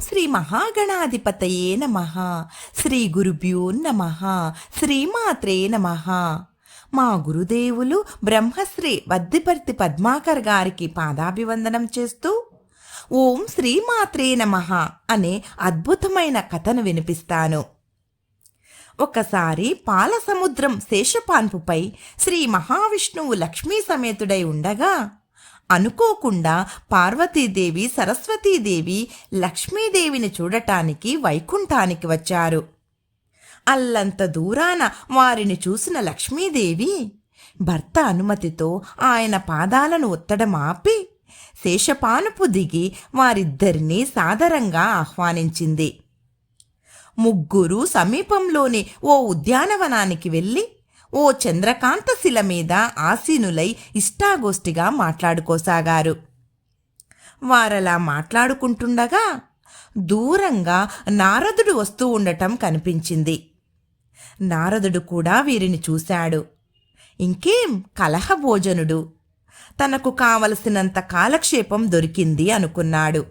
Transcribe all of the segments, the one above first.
శ్రీ మహాగణాధిపతయే నమ. శ్రీ గురుభ్యో నమ. శ్రీమాత్రే నమ. మా గురుదేవులు బ్రహ్మశ్రీ వద్దిపర్తి పద్మాకర్ గారికి పాదాభివందనం చేస్తూ ఓం శ్రీమాత్రే నమ అనే అద్భుతమైన కథను వినిపిస్తాను. ఒకసారి పాలసముద్రం శేషపాన్పుపై శ్రీ మహావిష్ణువు లక్ష్మీ సమేతుడై ఉండగా అనుకోకుండా పార్వతీదేవి సరస్వతీదేవి లక్ష్మీదేవిని చూడటానికి వైకుంఠానికి వచ్చారు. అల్లంత దూరాన వారిని చూసిన లక్ష్మీదేవి భర్త అనుమతితో ఆయన పాదాలను ఒత్తడం ఆపి శేషపానుపు దిగి వారిద్దరినీ సాదరంగా ఆహ్వానించింది. ముగ్గురు సమీపంలోని ఓ ఉద్యానవనానికి వెళ్ళి ఓ చంద్రకాంత శిల మీద ఆసీనులై ఇష్టాగోష్ఠిగా మాట్లాడుకోసాగారు. వారలా మాట్లాడుకుంటుండగా దూరంగా నారదుడు వస్తూ ఉండటం కనిపించింది. నారదుడు కూడా వీరిని చూశాడు. ఇంకేం కలహభోజనుడు? తనకు కావలసినంత కాలక్షేపం దొరికింది అనుకున్నాడు.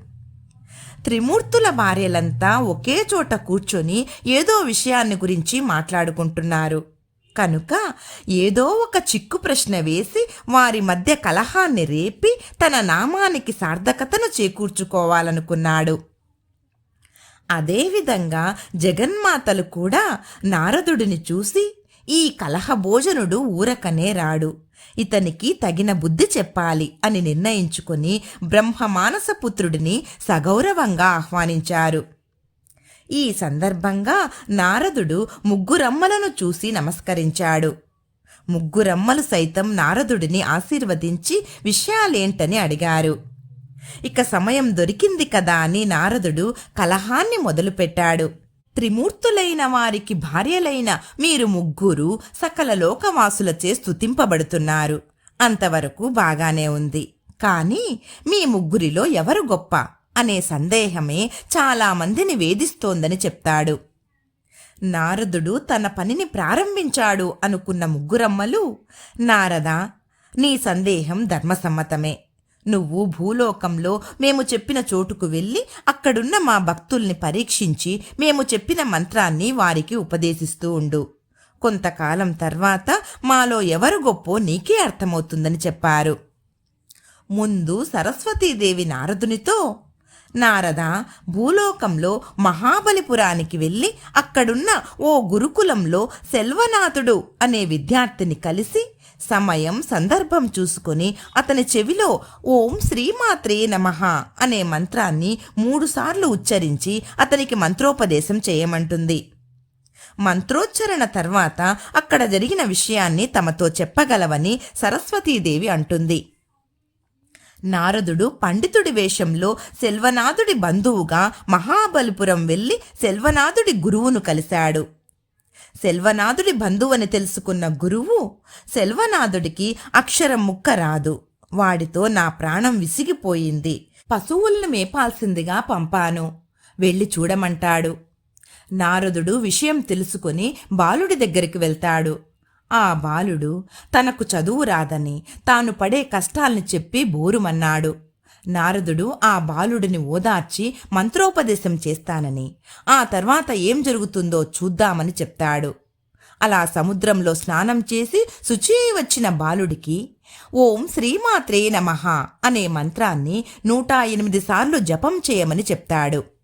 త్రిమూర్తుల భార్యలంతా ఒకే చోట కూర్చొని ఏదో విషయాన్ని గురించి మాట్లాడుకుంటున్నారు. కనుక ఏదో ఒక చిక్కు ప్రశ్న వేసి వారి మధ్య కలహాన్ని రేపి తన నామానికి సార్థకతను చేకూర్చుకోవాలనుకున్నాడు. అదేవిధంగా జగన్మాతలు కూడా నారదుడిని చూసి ఈ కలహభోజనుడు ఊరకనే రాడు. ఇతనికి తగిన బుద్ధి చెప్పాలి అని నిర్ణయించుకుని బ్రహ్మమానసపుత్రుడిని సగౌరవంగా ఆహ్వానించారు. ఈ సందర్భంగా నారదుడు ముగ్గురమ్మలను చూసి నమస్కరించాడు. ముగ్గురమ్మలు సైతం నారదుడిని ఆశీర్వదించి విషయాలేంటని అడిగారు. ఇక సమయం దొరికింది కదా అని నారదుడు కలహాన్ని మొదలుపెట్టాడు. త్రిమూర్తులైన వారికి భార్యలైన మీరు ముగ్గురు సకల లోకవాసులచే స్తుతింపబడుతున్నారు. అంతవరకు బాగానే ఉంది. కానీ మీ ముగ్గురిలో ఎవరు గొప్ప? అనే సందేహమే చాలామందిని వేధిస్తోందని చెప్తాడు. నారదుడు తన పనిని ప్రారంభించాడు అనుకున్న ముగ్గురమ్మలు నారదా నీ సందేహం ధర్మసమ్మతమే. నువ్వు భూలోకంలో మేము చెప్పిన చోటుకు వెళ్ళి అక్కడున్న మా భక్తుల్ని పరీక్షించి మేము చెప్పిన మంత్రాన్ని వారికి ఉపదేశిస్తూ ఉండు. కొంతకాలం తర్వాత మాలో ఎవరు గొప్పో నీకే అర్థమవుతుందని చెప్పారు. ముందు సరస్వతీదేవి నారదునితో నారద భూలోకంలో మహాబలిపురానికి వెళ్ళి అక్కడున్న ఓ గురుకులంలో సెల్వనాథుడు అనే విద్యార్థిని కలిసి సమయం సందర్భం చూసుకొని అతని చెవిలో ఓం శ్రీమాత్రే నమః అనే మంత్రాన్ని మూడుసార్లు ఉచ్చరించి అతనికి మంత్రోపదేశం చేయమంటుంది. మంత్రోచ్చరణ తర్వాత అక్కడ జరిగిన విషయాన్ని తమతో చెప్పగలవని సరస్వతీదేవి అంటుంది. నారదుడు పండితుడి వేషంలో సెల్వనాథుడి బంధువుగా మహాబలిపురం వెళ్ళి సెల్వనాథుడి గురువును కలిశాడు. సెల్వనాథుడి బంధువని తెలుసుకున్న గురువు సెల్వనాథుడికి అక్షరం ముక్క రాదు. వాడితో నా ప్రాణం విసిగిపోయింది. పశువులను మేపాల్సిందిగా పంపాను. వెళ్ళి చూడమంటాడు. నారదుడు విషయం తెలుసుకుని బాలుడి దగ్గరికి వెళ్తాడు. ఆ బాలుడు తనకు చదువు రాదని తాను పడే కష్టాల్ని చెప్పి బోరుమన్నాడు. నారదుడు ఆ బాలుడిని ఓదార్చి మంత్రోపదేశం చేస్తానని ఆ తర్వాత ఏం జరుగుతుందో చూద్దామని చెప్తాడు. అలా సముద్రంలో స్నానం చేసి శుచి వచ్చిన బాలుడికి ఓం శ్రీమాత్రే నమః అనే మంత్రాన్ని నూట ఎనిమిది సార్లు జపం చేయమని చెప్తాడు.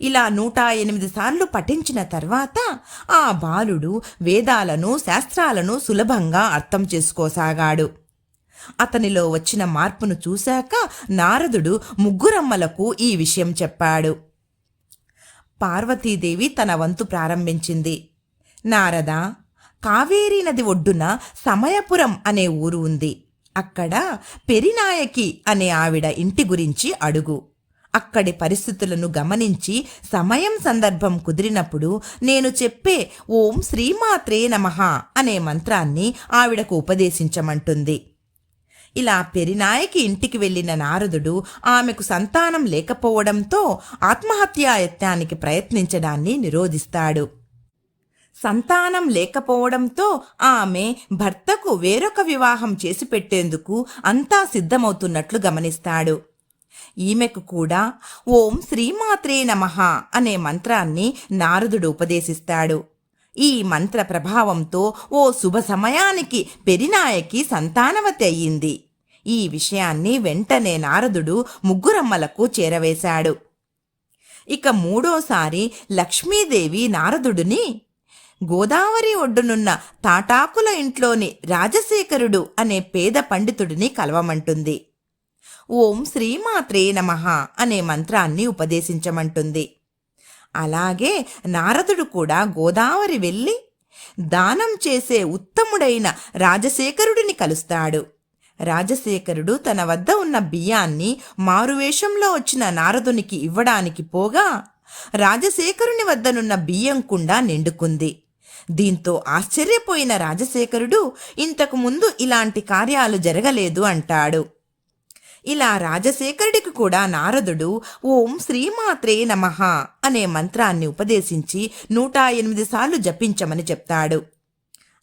ఇలా నూట ఎనిమిది సార్లు పఠించిన తర్వాత ఆ బాలుడు వేదాలను శాస్త్రాలను సులభంగా అర్థం చేసుకోసాగాడు. అతనిలో వచ్చిన మార్పును చూశాక నారదుడు ముగ్గురమ్మలకు ఈ విషయం చెప్పాడు. పార్వతీదేవి తన వంతు ప్రారంభించింది. నారద కావేరీ నది ఒడ్డున సమయపురం అనే ఊరు ఉంది. అక్కడ పెరినాయకి అనే ఆవిడ ఇంటి గురించి అడుగు. అక్కడి పరిస్థితులను గమనించి సమయం సందర్భం కుదిరినప్పుడు నేను చెప్పే ఓం శ్రీమాత్రే నమః అనే మంత్రాన్ని ఆవిడకు ఉపదేశించమంటుంది. ఇలా పెరినాయకి ఇంటికి వెళ్ళిన నారదుడు ఆమెకు సంతానం లేకపోవడంతో ఆత్మహత్యాయత్నానికి ప్రయత్నించడాన్ని నిరోధిస్తాడు. సంతానం లేకపోవడంతో ఆమె భర్తకు వేరొక వివాహం చేసి పెట్టేందుకు అంతా సిద్ధమవుతున్నట్లు గమనిస్తాడు. ఈమెకు కూడా ఓం శ్రీమాత్రే నమః అనే మంత్రాన్ని నారదుడు ఉపదేశిస్తాడు. ఈ మంత్ర ప్రభావంతో ఓ శుభ సమయానికి పెరినాయకి సంతానవతి అయ్యింది. ఈ విషయాన్ని వెంటనే నారదుడు ముగ్గురమ్మలకు చేరవేశాడు. ఇక మూడోసారి లక్ష్మీదేవి నారదుడిని గోదావరి ఒడ్డునున్న తాటాకుల ఇంట్లోని రాజశేఖరుడు అనే పేద పండితుడిని కలవమంటుంది. ఓం శ్రీమాత్రే నమః అనే మంత్రాన్ని ఉపదేశించమంటుంది. అలాగే నారదుడు కూడా గోదావరి వెళ్ళి దానం చేసే ఉత్తముడైన రాజశేఖరుడిని కలుస్తాడు. రాజశేఖరుడు తన వద్ద ఉన్న బియ్యాన్ని మారువేషంలో వచ్చిన నారదునికి ఇవ్వడానికి పోగా రాజశేఖరుని వద్దనున్న బియ్యం కుండా నిండుకుంది. దీంతో ఆశ్చర్యపోయిన రాజశేఖరుడు ఇంతకుముందు ఇలాంటి కార్యాలు జరగలేదు అంటాడు. ఇలా రాజశేఖరుడికి కూడా నారదుడు ఓం శ్రీమాత్రే నమః అనే మంత్రాన్ని ఉపదేశించి నూట ఎనిమిది సార్లు జపించమని చెప్తాడు.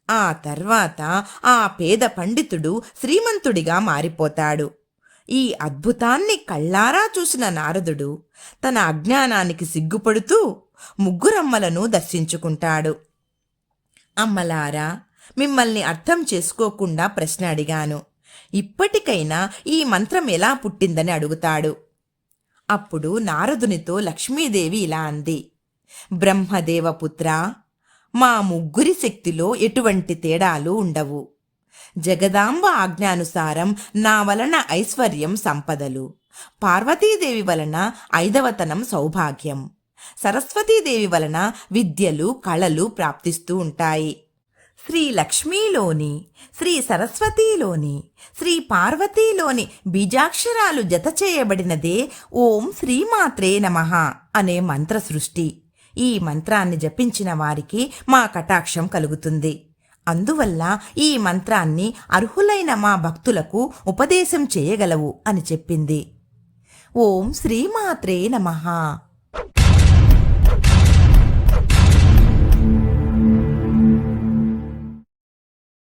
ఆ తర్వాత ఆ పేద పండితుడు శ్రీమంతుడిగా మారిపోతాడు. ఈ అద్భుతాన్ని కళ్ళారా చూసిన నారదుడు తన అజ్ఞానానికి సిగ్గుపడుతూ ముగ్గురమ్మలను దర్శించుకుంటాడు. అమ్మలారా మిమ్మల్ని అర్థం చేసుకోకుండా ప్రశ్న అడిగాను. ఇప్పటికైనా ఈ మంత్రం ఎలా పుట్టిందని అడుగుతాడు. అప్పుడు నారదునితో లక్ష్మీదేవి ఇలా అంది. బ్రహ్మదేవపుత్ర మా ముగ్గురి శక్తిలో ఎటువంటి తేడాలు ఉండవు. జగదాంబ ఆజ్ఞానుసారం నా వలన ఐశ్వర్యం సంపదలు. పార్వతీదేవి వలన ఐదవతనం సౌభాగ్యం. సరస్వతీదేవి వలన విద్యలు కళలు ప్రాప్తిస్తూ ఉంటాయి. శ్రీ లక్ష్మీలోని శ్రీ సరస్వతిలోని శ్రీ పార్వతీలోని బీజాక్షరాలు జత చేయబడినదే ఓం శ్రీమాత్రే నమః అనే మంత్ర సృష్టి ఈ మంత్రాన్ని జపించిన వారికి మా కటాక్షం కలుగుతుంది. అందువల్ల ఈ మంత్రాన్ని అర్హులైన మా భక్తులకు ఉపదేశం చేయగలవు అని చెప్పింది. ఓం శ్రీమాత్రే నమః